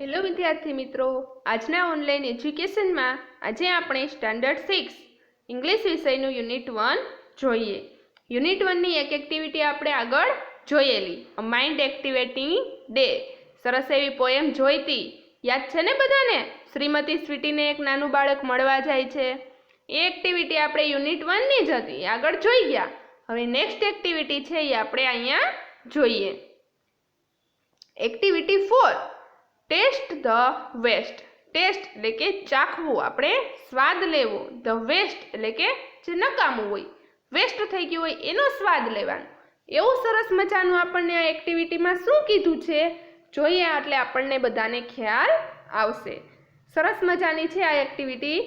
Hello વિદ્યાર્થી મિત્રો, આજના ઓનલાઈન એજ્યુકેશનમાં આજે આપણે સ્ટાન્ડર્ડ સિક્સ ઇંગ્લિશ વિષયનું યુનિટ વન જોઈએ. યુનિટ વનની એક એક્ટિવિટી આપણે આગળ જોયેલી માઇન્ડ એક્ટિવેટિંગ ડે સરસ એવી પોએમ જોઈતી. યાદ છે ને બધાને? શ્રીમતી સ્વીટીને એક નાનું બાળક મળવા જાય છે. એ એક્ટિવિટી આપણે યુનિટ વનની જ હતી. આગળ જોઈ ગયા. હવે નેક્સ્ટ એક્ટિવિટી છે એ આપણે અહીંયા જોઈએ. Activity four taste the waste. Taste એટલે કે ચાખવું. આપણે સ્વાદ લેવો. ધ વેસ્ટ એટલે કે જે નકામું હોય. વેસ્ટ થઈ ગયું હોય એનો સ્વાદ લેવાનો. એવું સરસ મજાનું આપણને આ એક્ટિવિટીમાં શું કીધું છે? જોઈએ એટલે આપણને બધાને ખ્યાલ આવશે. સરસ મજાની છે આ એક્ટિવિટી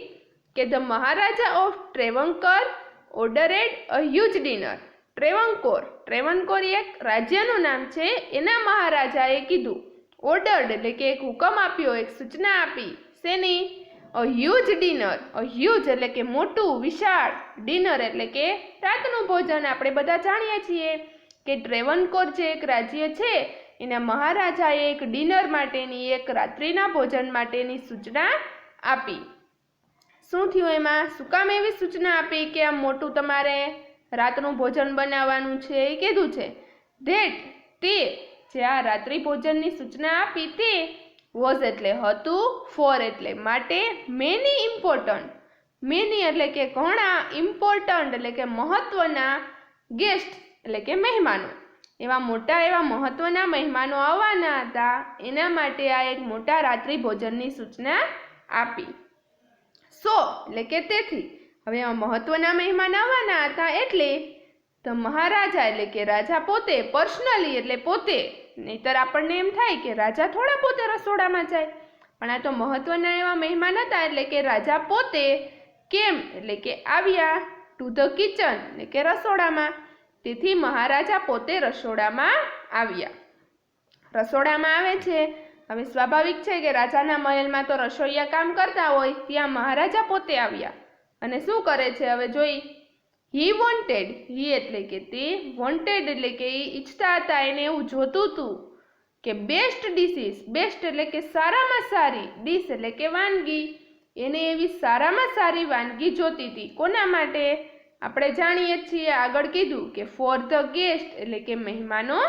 કે the Maharaja of Travancore ordered a huge dinner. Travancore. Travancore એક રાજ્યનું નામ છે. એના મહારાજાએ કીધું. ઓર્ડર્ડ એટલે કે એક હુકમ આપ્યો, એક સૂચના આપી. શેની? A huge dinner a huge એટલે કે મોટું, વિશાળ ડિનર એટલે કે રાતનું ભોજન. આપણે બધા જાણીએ છીએ કે ટ્રેવનકોર જે એક રાજ્ય છે, એના મહારાજાએ એક ડિનર માટેની, એક રાત્રિના ભોજન માટેની સૂચના આપી. શું થયું એમાં? શું કામ એવી સૂચના આપી કે આમ મોટું તમારે રાતનું ભોજન બનાવવાનું છે? એ કીધું છે. ધેટ તે જે આ રાત્રિ ભોજનની સૂચના આપી તે વોઝ એટલે હતું ફોર એટલે માટે મેની ઇમ્પોર્ટન્ટ મેની એટલે કે ઘણા ઇમ્પોર્ટન્ટ એટલે કે મહત્વના ગેસ્ટ એટલે કે મહેમાનો. એવા મોટા, એવા મહત્વના મહેમાનો આવવાના હતા. એના માટે આ એક મોટા રાત્રિ ભોજનની સૂચના આપી. સો એટલે કે તેથી. હવે એમાં મહત્વના મહેમાન આવવાના હતા એટલે તો મહારાજા એટલે કે રાજા પોતે, પર્સનલી એટલે પોતે. નહીતર આપણને એમ થાય કે રાજા થોડા પોતે રસોડામાં જાય. પણ આ તો મહત્વના એવા મહેમાન હતા એટલે કે રાજા પોતે કેમ એટલે કે આવ્યા ટુ ધ કિચન એટલે કે રસોડામાં. તેથી મહારાજા પોતે રસોડામાં આવ્યા. રસોડામાં આવે છે. હવે સ્વાભાવિક છે કે રાજાના મહેલમાં તો રસોઈયા કામ કરતા હોય, ત્યાં મહારાજા પોતે આવ્યા. અને શું કરે છે? હવે જોઈ. હી વોન્ટેડ હી એટલે કે તે વોન્ટેડ એટલે કે એ ઈચ્છતા હતા, એને એવું જોતું હતું કે બેસ્ટ ડિશિસ બેસ્ટ એટલે કે સારામાં સારી ડીશ એટલે કે વાનગી. એને એવી સારામાં સારી વાનગી જોતી હતી. કોના માટે? આપણે જાણીએ છીએ આગળ કીધું કે ફોર ધ ગેસ્ટ એટલે કે મહેમાનો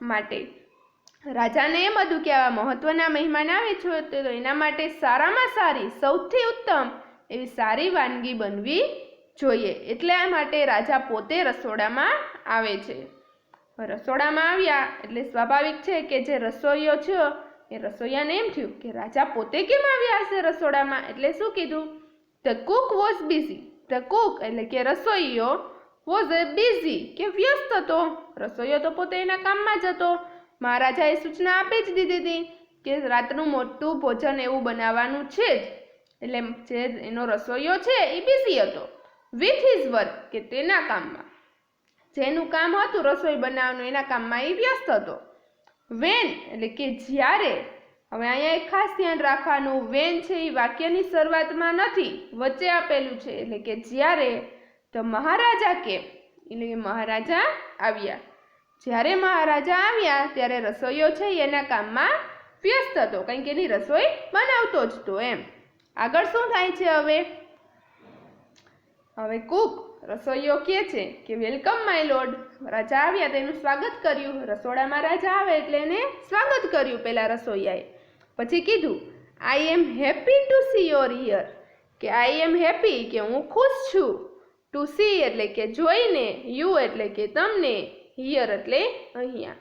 માટે. રાજાને એમ હતું કે આવા મહત્વના મહેમાન આવે છે, તો એના માટે સારામાં સારી, સૌથી ઉત્તમ એવી સારી વાનગી બનવી જોઈએ. એટલા માટે રાજા પોતે રસોડામાં આવે છે. રસોડામાં આવ્યા એટલે સ્વાભાવિક છે કે જે રસોઈયો છે એ રસોઈયાને એમ થયું કે રાજા પોતે કેમ આવ્યા હશે રસોડામાં? એટલે શું કીધું? The cook was busy the cook એટલે કે રસોઈયો વોઝ બિઝી કે વ્યસ્ત હતો. રસોઈયો તો પોતે એના કામમાં જ હતો. મહારાજાએ સૂચના આપી જ દીધી હતી કે રાતનું મોટું ભોજન એવું બનાવવાનું છે જ. એટલે જે એનો રસોઈયો છે એ બિઝી હતો. વિથ હિઝ વર્ક કે તેના કામમાં. જેનું કામ હતું રસોઈ બનાવવાનું, એના કામમાં એ વ્યસ્ત હતો. વેન એટલે કે જ્યારે. હવે અહીંયા એક ખાસ ધ્યાન રાખવાનું વેન છે એ વાક્યની શરૂઆતમાં નથી, વચ્ચે આપેલું છે. એટલે કે જ્યારે તો મહારાજા કેમ એટલે કે મહારાજા આવ્યા. જ્યારે મહારાજા આવ્યા, ત્યારે રસોઈયો છે એના કામમાં વ્યસ્ત હતો. કારણ કે એની રસોઈ બનાવતો જ તો એમ. આગળ શું થાય છે હવે? હવે કુક રસોઈયો કહે છે કે વેલકમ માય લોર્ડ રાજા આવ્યા, તેનું સ્વાગત કર્યું. રસોડામાં રાજા આવે એટલે એને સ્વાગત કર્યું પેલા રસોઈયાએ. પછી કીધું I am happy to see your here કે આઈ એમ હેપી કે, હું ખુશ છું. ટુ સી એટલે કે, જોઈને. યુ એટલે કે, તમને. હિયર એટલે અહીંયા.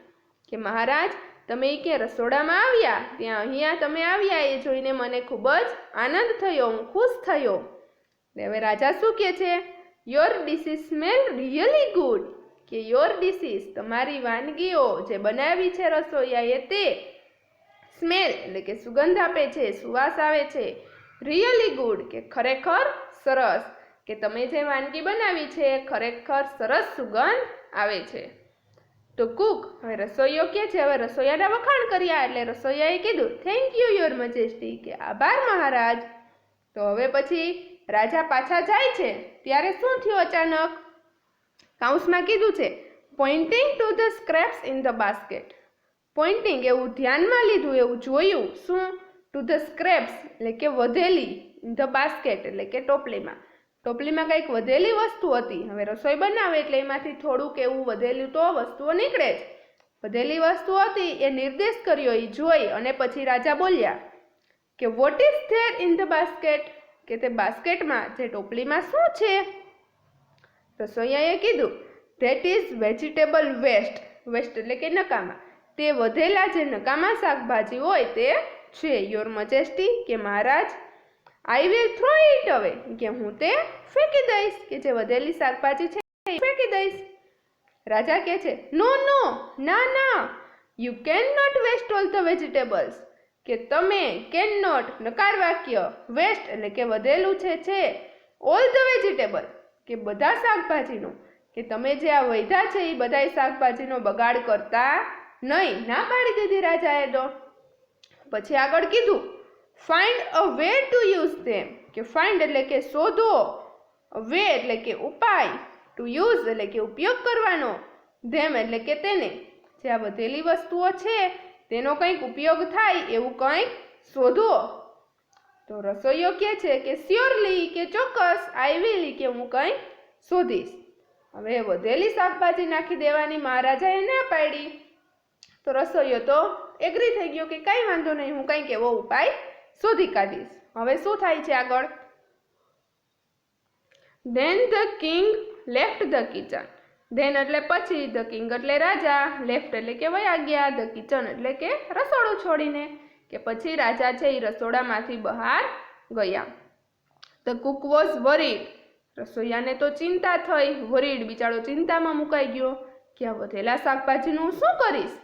કે, મહારાજ, તમે કે રસોડામાં આવ્યા? ત્યાં અહીંયા તમે આવ્યા એ જોઈને મને ખૂબ જ આનંદ થયો, હું ખુશ થયો. હવે રાજા શું કહે છે? Your dishes smell really good કે યોર ડિસીસ તમારી વાનગીઓ જે બનાવી છે રસોઈયાએ તે સ્મેલ એટલે કે સુગંધ આપે છે, સુવાસ આવે છે રિયલી ગુડ કે, ખરેખર સરસ. કે, તમે જે વાનગી બનાવી છે, ખરેખર સરસ સુગંધ આવે છે. તો કુક, હવે રસોઈયો કે છે, હવે રસોઈયાના વખાણ કર્યા. એટલે રસોઈયાએ કીધું થેન્ક યુ યોર મજેસ્ટી કે, આભાર, મહારાજ. તો હવે પછી રાજા પાછા જાય છે, ત્યારે શું થયું અચાનક? કાઉન્સમાં કીધું છે pointing to the scraps in the basket pointing એવું ધ્યાનમાં લીધું, એવું જોયું, શું? ટુ ધ સ્ક્રેપ્સ એટલે કે વધેલી ઇન ધ બાસ્કેટ એટલે કે ટોપલીમાં. ટોપલીમાં કંઈક વધેલી વસ્તુ હતી. હવે રસોઈ બનાવે એટલે એમાંથી થોડુંક એવું વધેલું તો વસ્તુઓ નીકળે જ. વધેલી વસ્તુ હતી, એ નિર્દેશ કર્યો એ જોઈ, અને પછી રાજા બોલ્યા કે what is there in the basket કે તે બાસ્કેટમાં, જે ટોપલીમાં શું છે? રસોઈયાએ કીધું that is vegetable waste waste એટલે કે નકામા. તે વધેલા જે નકામા શાકભાજી હોય તે છે. યોર મજેસ્ટી કે મહારાજ I will throw it away કે હું તે ફેંકી દઈશ. કે જે વધેલી શાકભાજી છે ફેંકી દઈશ. રાજા કહે છે નો નો ના ના. You can not waste all the vegetables કે તમે કેન નોટ નકાર વાક્ય વેસ્ટ એટલે કે વધેલું છે છે. ઓલ ધ વેજીટેબલ કે બધા શાકભાજીનો કે તમે જે આ વૈધા છે એ બધાય શાકભાજીનો બગાડ કરતા નહીં. ના પાડી દીધી રાજાએ તો. પછી આગળ કીધું find a way to use them કે ફાઇન્ડ એટલે કે શોધો. વે એટલે કે ઉપાય. ટુ યુઝ એટલે કે ઉપયોગ કરવાનો. ધેમ એટલે કે તેને. જે આ વધેલી વસ્તુઓ છે તેનો કંઈક ઉપયોગ થાય એવું કંઈક શોધો. તો રસોઈયો કહે છે કે સ્યોરલી કે ચોક્કસ આઈ કે હું કંઈક શોધીશ. હવે વધેલી શાકભાજી નાખી દેવાની મહારાજાએ ના પાડી તો રસોઈયો તો એગ્રી થઈ ગયો કે કાંઈ વાંધો નહીં, હું કંઈક એવો ઉપાય શોધી કાઢીશ. હવે શું થાય છે આગળ? Then the king left the kitchen then એટલે પછી ધ કિંગ એટલે રાજા, લેફ્ટ એટલે કે વયા ગયા ધ કિચન એટલે કે રસોડું છોડીને કે પછી રાજા છે એ રસોડામાંથી બહાર ગયા. ધ કુક વોઝ વરીડ રસોઈયાને તો ચિંતા થઈ. વરીડ બિચારો ચિંતામાં મુકાઈ ગયો કે આ વધેલા શાકભાજીનું શું કરીશ?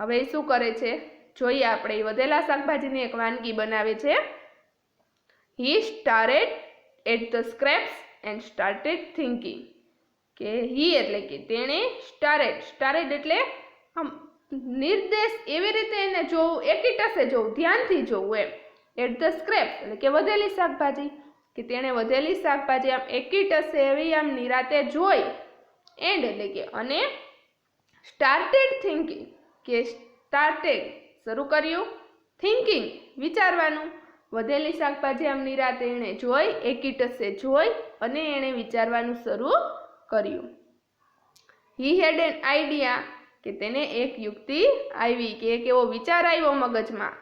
હવે એ શું કરે છે? જોઈએ આપણે એ વધેલા શાકભાજીની એક વાનગી બનાવે છે. He stared at the scraps and started thinking કે હી એટલે કે તેણે સ્ટારેડ. સ્ટારેડ એટલે આમ નિર્દેશ એવી રીતે એને જોવું એકીટસે જોવું, ધ્યાનથી જોવું એમ. એટ ધ સ્ક્રેપ એટલે કે વધેલી શાકભાજી. કે તેણે વધેલી શાકભાજી આમ એકીટસે એવી આમ નિરાતે જોઈ. એન્ડ એટલે કે અને સ્ટાર્ટેડ થિંકિંગ કે સ્ટાર્ટેડ શરૂ કર્યું. થિંકિંગ વિચારવાનું. વધેલી શાકભાજી આમ નિરાતે એણે જોઈ એકીટસે જોઈ અને એણે વિચારવાનું શરૂ કર્યું. હી હેડ એન આઈડિયા કે તેને એક યુક્તિ આવી કે એક એવો વિચાર આવ્યો મગજમાં.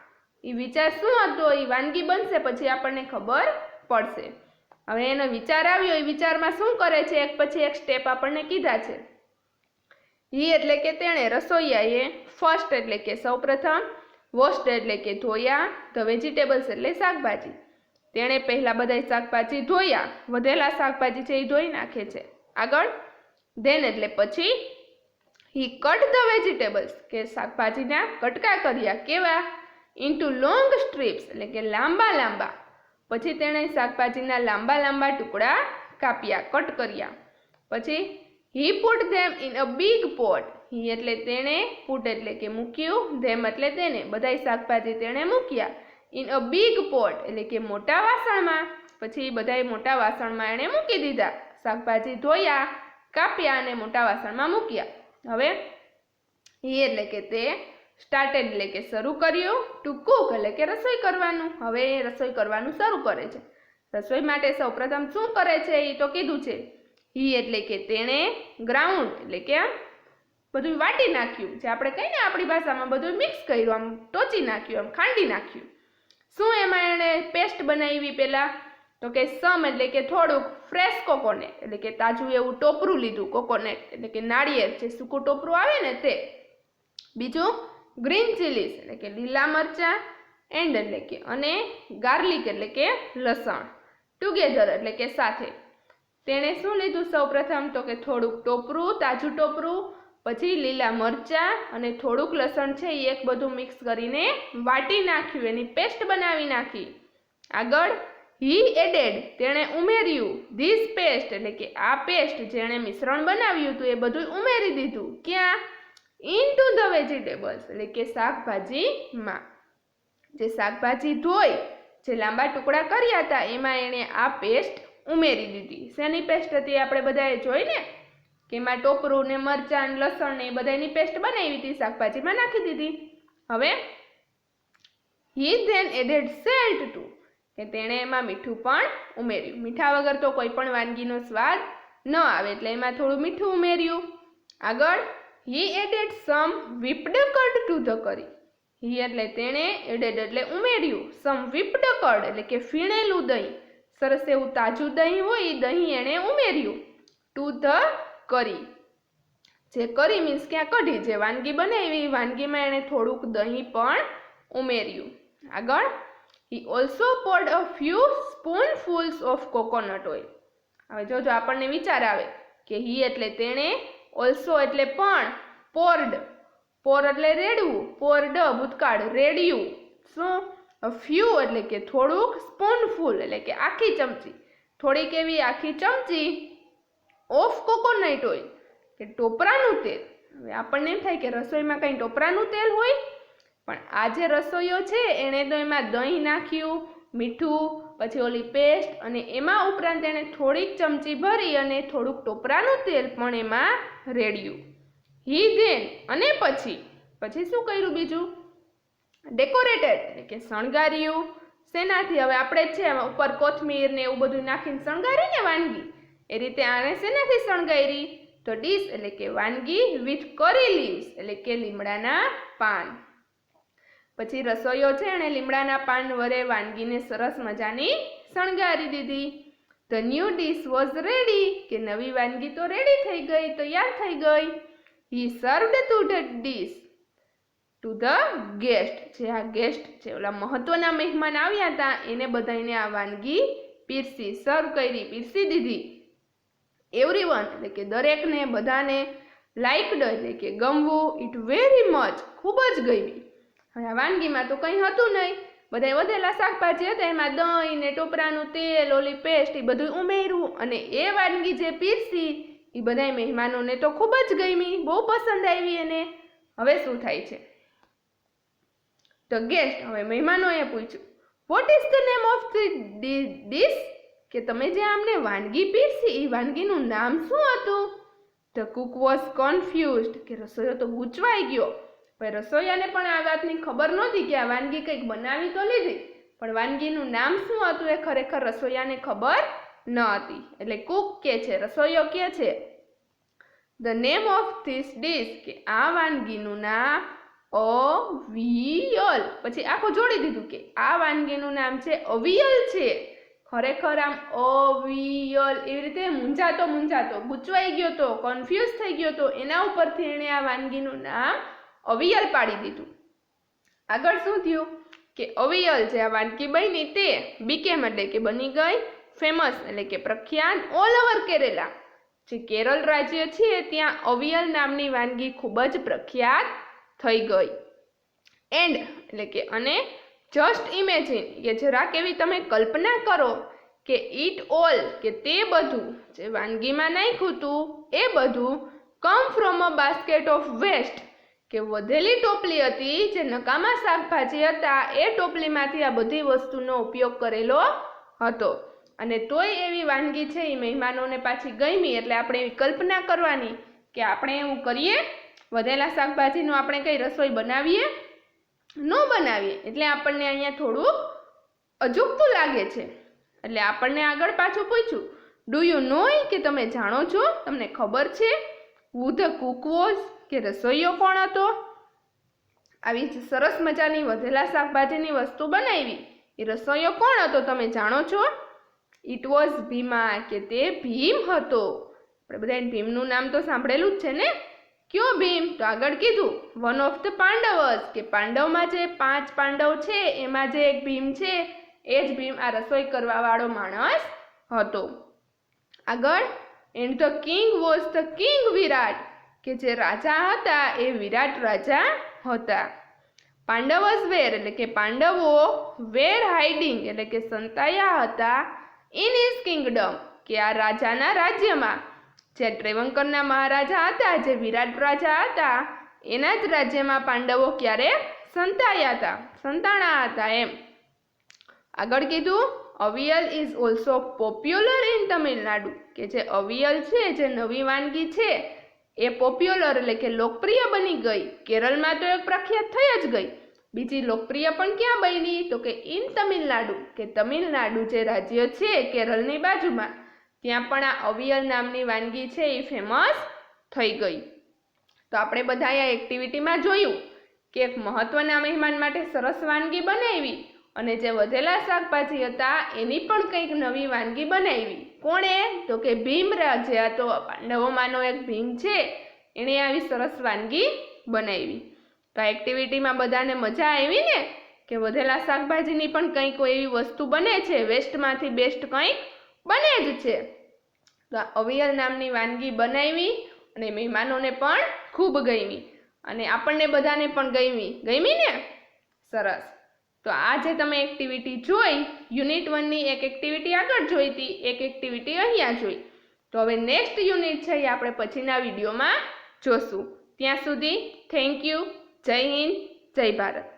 એ વિચાર શું હતો? એ વાનગી બનશે પછી આપણને ખબર પડશે. હવે એનો વિચાર આવ્યો એ વિચારમાં શું કરે છે? એક પછી એક સ્ટેપ આપણને કીધા છે. હી એટલે કે તેણે રસોઈયાએ ફર્સ્ટ એટલે કે સૌપ્રથમ વોસ્ટ એટલે કે ધોયા ધ વેજીટેબલ્સ એટલે શાકભાજી. તેણે પહેલાં બધા શાકભાજી ધોયા. વધેલા શાકભાજી છે એ ધોઈ નાખે છે. આગળ. ધેન એટલે પછી હી કટ ધ વેજીટેબલ્સ કે શાકભાજીના કટકા કર્યા કેવા? ઇન્ટુ લોંગ સ્ટ્રીપ્સ એટલે કે લાંબા લાંબા. પછી તેણે શાકભાજીના લાંબા લાંબા ટુકડા કાપ્યા કટ કર્યા. પછી he put them in a big pot he એટલે તેણે પુટ એટલે કે મૂક્યું ધેમ એટલે તેને. બધાય શાકભાજી તેણે મૂક્યા. ઇન અ બિગ પોટ એટલે કે મોટા વાસણમાં. પછી બધાય મોટા વાસણમાં એણે મૂકી દીધા. શાકભાજી ધોયા, કાપ્યા અને મોટા વાસણમાં મૂક્યા. હવે એ એટલે કે તે સ્ટાર્ટેડ એટલે કે શરૂ કર્યું ટુ કુક એટલે કે રસોઈ કરવાનું. હવે એ રસોઈ કરવાનું શરૂ કરે છે. રસોઈ માટે સૌપ્રથમ શું કરે છે એ તો કીધું છે. હી એટલે કે તેણે ગ્રાઉન્ડ એટલે કે બધું વાટી નાખ્યું. જે આપણે કહીને આપણી ભાષામાં બધું મિક્સ કર્યું, આમ ટોચી નાખ્યું, આમ ખાંડી નાખ્યું. શું એમાં એણે પેસ્ટ બનાવી પહેલાં તો કે સમ એટલે કે થોડુંક ફ્રેશ કોકોનેટ, એટલે કે તાજું એવું ટોપરું લીધું કોકોનેટ, એટલે કે નાળિયેર, જે સૂકું ટોપરું આવે ને તે. બીજું ગ્રીન ચીલીસ, એટલે કે લીલા મરચાં, એન્ડ એટલે કે, અને ગાર્લિક એટલે કે લસણ. ટુગેધર એટલે કે સાથે. તેણે શું લીધું સૌપ્રથમ? તો કે થોડુંક ટોપરું, તાજું ટોપરું, પછી લીલા મરચાં અને થોડુંક લસણ છે એ એક બધું મિક્સ કરીને વાટી નાખ્યું, એની પેસ્ટ બનાવી નાખી. આગળ હી એડેડ તેણે ઉમેર્યું ધીસ પેસ્ટ એટલે કે આ પેસ્ટ જેણે મિશ્રણ બનાવ્યું હતું એ બધું ઉમેરી દીધું. ક્યાં? ઇન ટુ ધ વેજીટેબલ્સ એટલે કે શાકભાજીમાં. જે શાકભાજી ધોઈ, જે લાંબા ટુકડા કર્યા હતા, એમાં એણે આ પેસ્ટ ઉમેરી દીધી. શેની પેસ્ટ હતી આપણે બધાએ જોઈ ને કે એમાં ટોપરું ને મરચાં લસણ ને એ બધાની પેસ્ટ બનાવી હતી, શાકભાજીમાં નાખી દીધી. હવે he then added salt too કે તેણે એમાં મીઠું પણ ઉમેર્યું. મીઠા વગર તો કોઈ પણ વાનગીનો સ્વાદ ન આવે, એટલે એમાં થોડું મીઠું ઉમેર્યું. આગળ he added some whipped curd to the curry he એટલે તેણે એડેડ એટલે ઉમેર્યું. સમ વિપ્ડ કર્ડ એટલે કે ફીણેલું દહીં. સરસ એવું તાજું દહીં હોય, એ દહીં એણે ઉમેર્યું. ટુ ધ કરી જે કરી મીન્સ ક્યાં કઢી, જે વાનગી બનાવી વાનગીમાં એણે થોડુંક દહીં પણ ઉમેર્યું. આગળ he also poured a few spoonfuls of coconut oil હવે જોજો, આપણને વિચાર આવે કે હી એટલે તેણે ઓલ્સો એટલે પણ પોર્ડ પોર એટલે રેડવું પોર્ડ ભૂતકાળ રેડ્યું. શું ફ્યુ એટલે કે થોડુંક સ્પૂનફુલ એટલે કે આખી ચમચી. થોડીક એવી આખી ચમચી ઓફ કોકોનટ ઓઇલ કે ટોપરાનું તેલ. હવે આપણને એમ થાય કે રસોઈમાં કંઈ ટોપરાનું તેલ હોય પણ આ જે રસોઈયો છે, એણે તો એમાં દહીં નાખ્યું, મીઠું, પછી ઓલી પેસ્ટ અને એમાં ઉપરાંત એણે થોડીક ચમચી ભરી અને થોડુંક ટોપરાનું તેલ પણ એમાં રેડ્યું. હી ધેન અને પછી પછી શું કર્યું બીજું? ડેકોરેટેડ એટલે કે શણગાર્યું. શેનાથી? હવે આપણે છે ઉપર કોથમીર ને એવું બધું નાખીને શણગારીને વાનગી. એ રીતે આને શેનાથી શણગારી? તો ડીશ એટલે કે વાનગી વિથ કરી લીવ્સ એટલે કે લીમડાના પાન. પછી રસોઈયો છે એણે લીમડાના પાન વડે વાનગીને સરસ મજાની શણગારી દીધી. The new dish was ready કે નવી વાનગી તો રેડી થઈ ગઈ, તૈયાર થઈ ગઈ. He served to the dish to the guest જે આ ગેસ્ટ છે ઓલા મહત્વના મહેમાન આવ્યા હતા, એને બધાને આ વાનગી પીરસી સર્વ કરી, પીરસી દીધી. એવરીવન એટલે કે દરેકને બધાને લાઇકડ એટલે કે ગમવું ઇટ વેરી મચ ખૂબ જ ગમી. આ વાનગીમાં તો કંઈ હતું નહીં. બધા વધેલા શાકભાજી હતા, એમાં દહીં ને ટોપરાનું તેલ, ઓલી પેસ્ટ એ બધું ઉમેર્યું. અને એ વાનગી જે પીરસી એ બધા મહેમાનોને તો ખૂબ જ ગમી. બહુ પસંદ આવી એને. હવે શું થાય છે? ધ ગેસ્ટ હવે મહેમાનોએ પૂછ્યું what is the name of the dish કે તમે જે આમને વાનગી પીરસી એ વાનગીનું નામ શું હતું? ધ કુક વોઝ કોન્ફ્યુઝડ કે રસોઈયો તો ગૂંચવાઈ ગયો. પણ રસોઈયાને પણ આ વાતની ખબર નહોતી કે આ વાનગી કંઈક બનાવી તો લીધી. પણ વાનગીનું નામ શું હતું એ ખરેખર રસોઈયાને ખબર ન હતી એટલે કુક કે છે, રસોઈયો કે છે? The name of this dish કે આ વાનગીનું નામ અવિયલ. પછી આખું જોડી દીધું કે આ વાનગીનું નામ છે અવિયલ છે. ખરેખર આમ અવિયલ. એવી રીતે મૂંઝાતો મૂંઝાતો. ગૂંચવાઈ ગયો તો કન્ફ્યુઝ થઈ ગયો તો, એના ઉપરથી એણે આ વાનગીનું નામ અવિયલ પાડી દીધું. આગળ શું થયું? કે અવિયલ જે આ વાનગી બની તે બીકેમ એટલે કે બની ગઈ ફેમસ એટલે કે પ્રખ્યાત ઓલ ઓવર કેરેલા જે કેરળ રાજ્ય છે, ત્યાં અવિયલ નામની વાનગી ખૂબ જ પ્રખ્યાત થઈ ગઈ. એન્ડ એટલે કે અને જસ્ટ ઇમેજિન કે જરાક એવી તમે કલ્પના કરો કે ઇટ ઓલ કે તે બધું જે વાનગીમાં નાખ્યું હતું, એ બધું come from a basket of waste કે વધેલી ટોપલી હતી, જે નકામા શાકભાજી હતા, એ ટોપલીમાંથી આ બધી વસ્તુનો ઉપયોગ કરેલો હતો. અને તોય એવી વાનગી છે, એ મહેમાનોને પાછી ગમી, એટલે આપણે એવી કલ્પના કરવાની કે આપણે એવું કરીએ, વધેલા શાકભાજીનું આપણે કંઈ રસોઈ બનાવીએ, ન બનાવીએ, એટલે આપણને અહીંયા થોડું અજુગતું લાગે છે. એટલે આપણને આગળ પાછું પૂછ્યું ડુ યુ નો કે તમે જાણો છો? તમને ખબર છે? હુ ધ કુક વોઝ કે રસોઈયો કોણ હતો? આવી જ સરસ મજાની વધેલા શાકભાજીની વસ્તુ બનાવી. એ રસોઈયો કોણ હતો તમે જાણો છો? ઇટ વોઝ ભીમા કે તે ભીમ હતો. આપણે બધાએ ભીમનું નામ તો સાંભળેલું જ છે ને? કયો ભીમ? તો આગળ કીધું. વન ઓફ ધ પાંડવસ, કે પાંડવમાં જે પાંચ પાંડવ છે, એમાં જે એક ભીમ છે, એ જ ભીમ આ રસોઈ કરવા વાળો માણસ હતો. આગળ and the king was the king Virat. કે જે રાજા હતા એ વિરાટ રાજા હતા. પાંડવસ વેર, એટલે કે પાંડવો વેર હાઇડિંગ એટલે કે સંતાયા હતા ઇન હિઝ કિંગડમ કે આ રાજાના રાજ્યમાં. જે ત્રેવંકરના મહારાજા હતા, જે વિરાટ રાજા હતા, એના જ રાજ્યમાં પાંડવો ક્યારે સંતાયા હતા, સંતાણા હતા એમ. આગળ કીધું, avial is also popular in Tamil Nadu કે જે અવિયલ છે, જે નવી વાનગી છે એ પોપ્યુલર એટલે કે લોકપ્રિય બની ગઈ. કેરળમાં તો એક પ્રખ્યાત થઈ જ ગઈ. બીજી લોકપ્રિય પણ ક્યાં બની? તો કે ઇન તમિલનાડુ, કે તમિલનાડુ જે રાજ્ય છે કેરળની બાજુમાં, ત્યાં પણ આ અવિયલ નામની વાનગી છે એ ફેમસ થઈ ગઈ. તો આપણે બધાએ આ એક્ટિવિટીમાં જોયું કે એક મહત્વના મહેમાન માટે સરસ વાનગી બનાવી. અને જે વધેલા શાકભાજી હતા, એની પણ કંઈક નવી વાનગી બનાવી. કોણે? તો કે ભીમરાજ જે તો પાંડવોમાંનો એક ભીમ છે, એણે આવી સરસ વાનગી બનાવી. તો એક્ટિવિટીમાં બધાને મજા આવી ને? કે વધેલા શાકભાજીની પણ કંઈક એવી વસ્તુ બને છે, વેસ્ટમાંથી બેસ્ટ કંઈક બને જ છે. તો આ અવિયલ નામની વાનગી બનાવી અને મહેમાનોને પણ ખૂબ ગમી. અને આપણને બધાને પણ ગમી. ગમી ને? સરસ. તો આ જે તમે એક્ટિવિટી જોઈ યુનિટ વનની એક એક્ટિવિટી આગળ જોઈ હતી, એક એક્ટિવિટી અહીંયા જોઈ. તો હવે નેક્સ્ટ યુનિટ છે એ આપણે પછીના વિડીયોમાં જોશું. ત્યાં સુધી થેન્ક યુ જય હિન્દ, જય ભારત.